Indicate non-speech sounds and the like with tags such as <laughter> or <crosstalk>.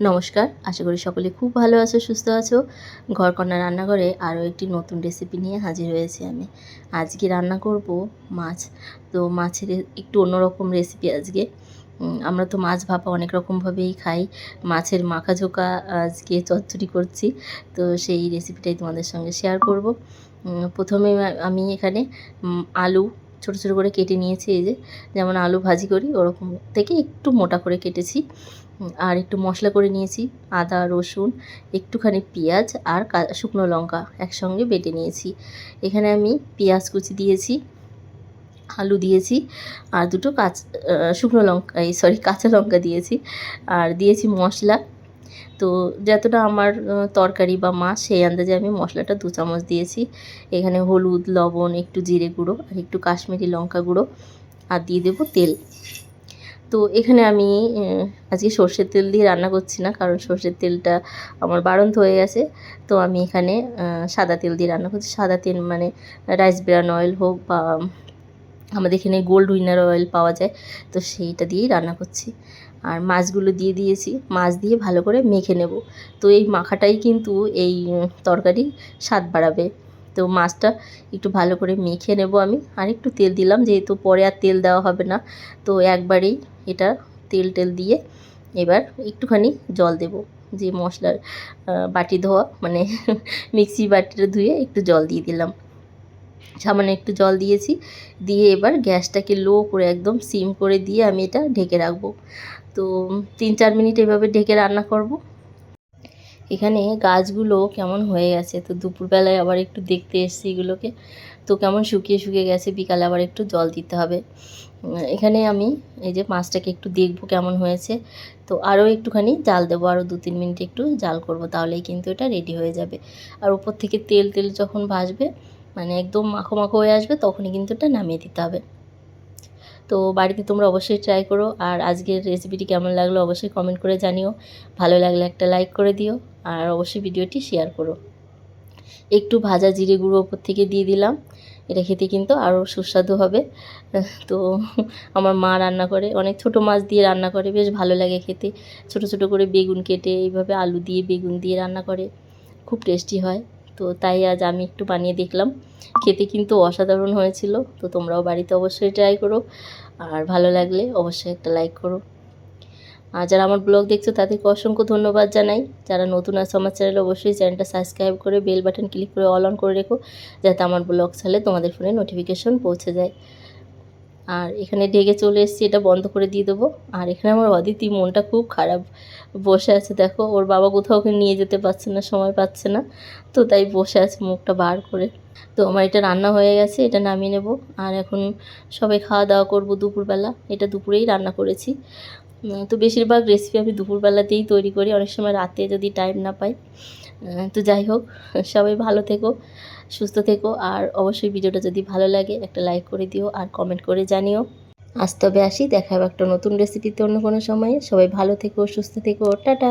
নমস্কার, আশা করি সকলে খুব ভালো আছো, সুস্থ আছো। ঘরকন্যা রান্নাঘরে আরও একটি নতুন রেসিপি নিয়ে হাজির হয়েছি আমি। আজকে রান্না করব মাছ। তো মাছের একটু অন্যরকম রেসিপি আজকে। আমরা তো মাছ ভাপা অনেক রকমভাবেই খাই। মাছের মাখা ঝোকা আজকে চচ্চড়ি করছি। তো সেই রেসিপিটাই তোমাদের সঙ্গে শেয়ার করব। প্রথমে আমি এখানে আলু ছোটো ছোটো করে কেটে নিয়েছি, এই যে। যেমন আলু ভাজি করি, ওরকম থেকে একটু মোটা করে কেটেছি। আর একটু মশলা করে নিয়েছি, আদা, রসুন, একটুখানি পেঁয়াজ আর শুকনো লঙ্কা একসঙ্গে বেটে নিয়েছি। এখানে আমি পেঁয়াজ কুচি দিয়েছি, আলু দিয়েছি, আর দুটো কাঁচ শুকনো লঙ্কা, এই সরি কাঁচা লঙ্কা দিয়েছি। আর দিয়েছি মশলা তো যতটা আমার তরকারি বা মাছ সেই আন্দাজে আমি মশলাটা দু চামচ দিয়েছি। এখানে হলুদ, লবণ, একটু জিরে গুঁড়ো আর একটু কাশ্মীরি লঙ্কা গুঁড়ো আর দিয়ে দেবো তেল। তো এখানে আমি আজকে সর্ষের তেল দিয়ে রান্না করছি না কারণ সর্ষের তেলটা আমার বাড়ন্ত হয়ে গেছে। তো আমি এখানে সাদা তেল দিয়ে রান্না করছি। সাদা তেল মানে রাইস ব্রান অয়েল হোক বা আমাদের এখানে গোল্ড উইনার অয়েল পাওয়া যায়, তো সেইটা দিয়েই রান্না করছি। আর মাছগুলো দিয়ে দিয়েছি, মাছ দিয়ে ভালো করে মেখে নেব। তো এই মাখাটাই কিন্তু এই তরকারি স্বাদ বাড়াবে। তো মাছটা একটু ভালো করে মেখে নেব আমি। আর একটু তেল দিলাম, যেহেতু পরে আর তেল দেওয়া হবে না, তো একবারেই এটা তেল টেল দিয়ে এবার একটুখানি জল দেব। যে মশলার বাটি ধোয়া মানে <laughs> মিক্সি বাটিটা ধুয়ে একটু জল দিয়ে দিলাম। সামান্য একটু জল দিয়েছি, দিয়ে এবার গ্যাসটাকে লো করে একদম সিম করে দিয়ে আমি এটা ঢেকে রাখব। তো তিন চার মিনিট এভাবে ঢেকে রান্না করব। এখানে গাছগুলো কেমন হয়ে গেছে? তো দুপুরবেলায় আবার একটু দেখতে এসছি এগুলোকে। তো কেমন শুকিয়ে শুকিয়ে গেছে, বিকালে আবার একটু জল দিতে হবে। এখানে আমি এই যে মাছটাকে একটু দেখব কেমন হয়েছে। তো আরও একটুখানি জাল দেবো, আরও দু তিন মিনিট একটু জাল করব, তাহলেই কিন্তু এটা রেডি হয়ে যাবে। আর উপর থেকে তেল তেল যখন ভাসবে মানে একদম মাখো মাখো হয়ে আসবে, তখনই কিন্তু এটা নামিয়ে দিতে হবে। তো বাড়িতে তোমরা অবশ্যই ট্রাই করো, আর আজকের রেসিপিটি কেমন লাগল অবশ্যই কমেন্ট করে জানিও। ভালো লাগলে একটা লাইক করে দিও, আর অবশ্যই ভিডিওটি শেয়ার করো। একটু ভাজা জিরে গুঁড়ো ওপর থেকে দিয়ে দিলাম, এটা খেতে কিন্তু আরও সুস্বাদু হবে। তো আমার মা রান্না করে, অনেক ছোটো মাছ দিয়ে রান্না করে, বেশ ভালো লাগে খেতে। ছোট ছোট করে বেগুন কেটে এইভাবে আলু দিয়ে, বেগুন দিয়ে রান্না করে, খুব টেস্টি হয়। তো তাই আজ আমি একটু বানিয়ে দেখলাম। খেতে কিন্তু অসাধারণ হয়েছিল, তো তোমরাও বাড়িতে অবশ্যই ট্রাই করো। আর ভালো লাগলে অবশ্যই একটা লাইক করো। আর যারা আমার ব্লগ দেখছ, তাদেরকে অসংখ্য ধন্যবাদ জানাই। যারা নতুন আছে আমার চ্যানেলে অবশ্যই চ্যানেলটা সাবস্ক্রাইব করে বেল বাটন ক্লিক করে অল অন করে রেখো, যাতে আমার ব্লগ ছাড়লে তোমাদের ফোনে নোটিফিকেশন পৌঁছে যায়। আর এখানে ঢেকে চলে এসেছি, এটা বন্ধ করে দিয়ে দেবো। আর এখানে আমার অদিতি মনটা খুব খারাপ বসে আছে, দেখো। ওর বাবা কোথাও ওকে নিয়ে যেতে পারছে না, সময় পাচ্ছে না। তো তাই বসে আছে মুখটা বার করে। তো আমার এটা রান্না হয়ে গেছে, এটা নামিয়ে নেব। আর এখন সবাই খাওয়া দাওয়া করব দুপুরবেলা। এটা দুপুরেই রান্না করেছি। তো বেশিরভাগ রেসিপি আমি দুপুরবেলাতেই তৈরি করি। অনেক সময় রাতে যদি টাইম না পাই। তো যাই হোক, <laughs> সবাই ভালো থেকো, সুস্থ থেকো, আর অবশ্যই ভিডিওটা যদি ভালো লাগে, একটা লাইক করে দিও আর কমেন্ট করে জানিও। আজ তবে আসি, দেখা হবে একটা নতুন রেসিপিতে অন্য কোনো সময়ে। সবাই ভালো থেকো, সুস্থ থেকো, টাটা!